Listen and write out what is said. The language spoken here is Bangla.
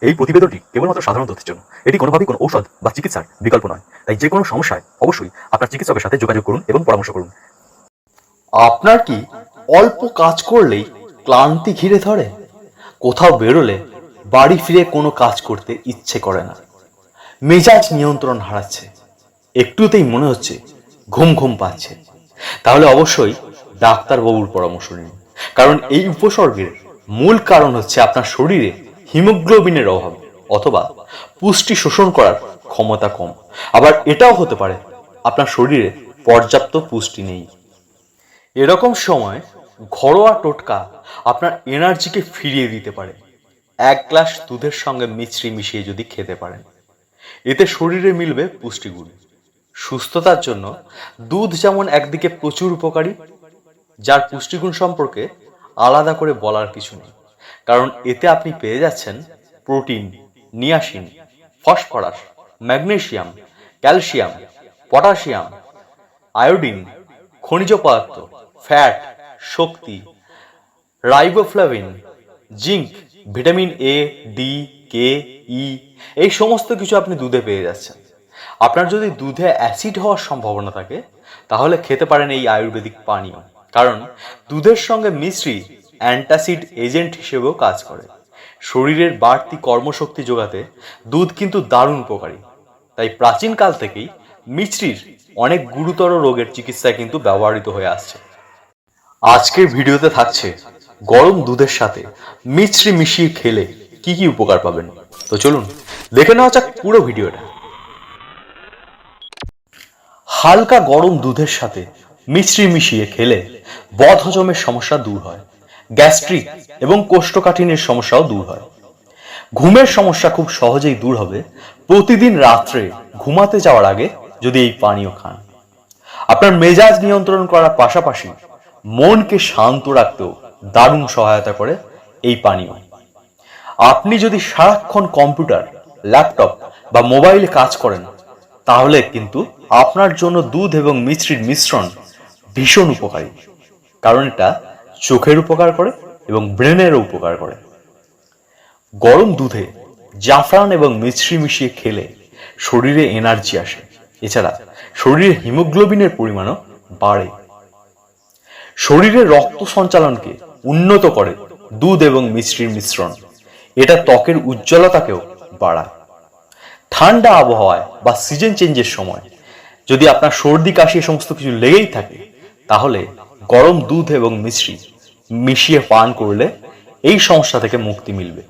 এই প্রতিবেদনটি কেবলমাত্র সাধারণ তথ্যের জন্য। এটি কোনোভাবেই কোনো ঔষধ বা চিকিৎসার বিকল্প নয়। তাই যে কোনো সমস্যায় অবশ্যই আপনার চিকিৎসকের সাথে যোগাযোগ করুন এবং পরামর্শ করুন। আপনার কি অল্প কাজ করলেই ক্লান্তি ঘিরে ধরে? কোথাও বেরোলে বাড়ি ফিরে কোনো কাজ করতে ইচ্ছে করে না। মেজাজ নিয়ন্ত্রণ হারাচ্ছে। একটুতেই মনে হচ্ছে ঘুম ঘুম পাচ্ছে। তাহলে অবশ্যই ডাক্তারবাবুর পরামর্শ নিন। কারণ এই উপসর্গের মূল কারণ হচ্ছে আপনার শরীরে হিমোগ্লোবিনের অভাব, অথবা পুষ্টি শোষণ করার ক্ষমতা কম। আবার এটাও হতে পারে, আপনার শরীরে পর্যাপ্ত পুষ্টি নেই। এরকম সময় ঘরোয়া টোটকা আপনার এনার্জিকে ফিরিয়ে দিতে পারে। এক গ্লাস দুধের সঙ্গে মিশ্রি মিশিয়ে যদি খেতে পারেন, এতে শরীরে মিলবে পুষ্টিগুণ। সুস্থতার জন্য দুধ যেমন একদিকে প্রচুর উপকারী, যার পুষ্টিগুণ সম্পর্কে আলাদা করে বলার কিছু নেই। কারণ এতে আপনি পেয়ে যাচ্ছেন protein, niacin, phosphorus, magnesium, calcium, potassium, iodine, খনিজ পদার্থ, fat, Shakti, riboflavin, zinc, vitamin A D K E এই সমস্ত কিছু আপনি দুধে পেয়ে যাচ্ছেন। আপনার যদি দুধে অ্যাসিড হওয়ার সম্ভাবনা থাকে, তাহলে খেতে পারেন এই আয়ুর্বেদিক পানীয়। কারণ দুধের সঙ্গে মিশ্রি অ্যান্টাসিড এজেন্ট হিসেবেও কাজ করে। শরীরের বাড়তি কর্মশক্তি যোগাতে দুধ কিন্তু দারুণ উপকারী। তাই প্রাচীনকাল থেকেই মিছরির অনেক গুরুতর রোগের চিকিৎসায় কিন্তু ব্যবহৃত হয়ে আসছে। আজকের ভিডিওতে থাকছে গরম দুধের সাথে মিছরি মিশিয়ে খেলে কি কি উপকার পাবেন? তো চলুন, দেখে নেওয়া যাক পুরো ভিডিওটা। হালকা গরম দুধের সাথে মিশ্রি মিশিয়ে খেলে বদহজমের সমস্যা দূর হয়। গ্যাস্ট্রিক এবং কোষ্ঠকাঠিন্যের সমস্যাও দূর হয়। ঘুমের সমস্যা খুব সহজেই দূর হবে। প্রতিদিন রাত্রে ঘুমাতে যাওয়ার আগে যদি এই পানীয় খান। আপনার মেজাজ নিয়ন্ত্রণ করার পাশাপাশি মনকে শান্ত রাখতেও দারুণ সহায়তা করে এই পানীয়। আপনি যদি সারাক্ষণ কম্পিউটার, ল্যাপটপ বা মোবাইলে কাজ করেন, তাহলে কিন্তু আপনার জন্য দুধ এবং মিশ্রির মিশ্রণ ভীষণ উপকারী। কারণ এটা চোখের উপকার করে এবং ব্রেনেরও উপকার করে। গরম দুধে জাফরান এবং মিশ্রি মিশিয়ে খেলে শরীরে এনার্জি আসে। এছাড়া শরীরে হিমোগ্লোবিনের পরিমাণও বাড়ে। শরীরে রক্ত সঞ্চালনকে উন্নত করে দুধ এবং মিশ্রির মিশ্রণ। এটা ত্বকের উজ্জ্বলতাকেও বাড়ায়। ঠান্ডা আবহাওয়ায় বা সিজন চেঞ্জের সময় যদি আপনার সর্দি কাশি সমস্ত কিছু লেগেই থাকে, তাহলে গরম দুধ এবং মিশ্রি মিশিয়ে পান করলে এই সমস্যা থেকে মুক্তি মিলবে।